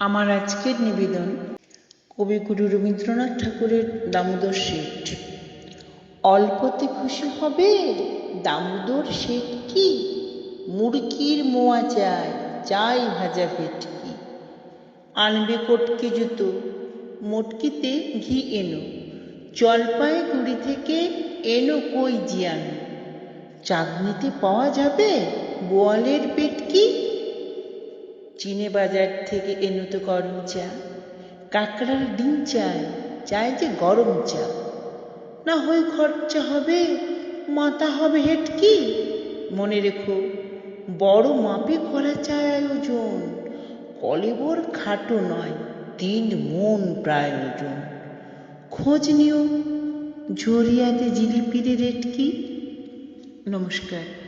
আমার আজকের নিবেদন কবিগুরু রবীন্দ্রনাথ ঠাকুরের দামোদর শেঠ অল্পতে খুশি হবে, দামোদর শেঠ কি? মুরগির মোয়া চাই চাই ভাজা ভেটকি। আনবে কটকে জুতো, মটকিতে ঘি এনো। জলপাই গুড়ি থেকে এনো কই জিয়ানো? চাঁদনিতে পাওয়া যাবে বোয়ালের পেটকি? চিনে বাজার থেকে এনো তো গরম চা। কাঁকড়ার ডিম চাই চাই যে গরম চা। না হয় খরচা হবে, মাথা হবে হেটকি। মনে রেখো, বড় মাপে করা চায় আয়োজন, কলেবর খাটো নয়, তিন মন প্রায় ওজন। খোঁজ নিও, ঝরিয়াতে জিলিপির রেট কি নমস্কার।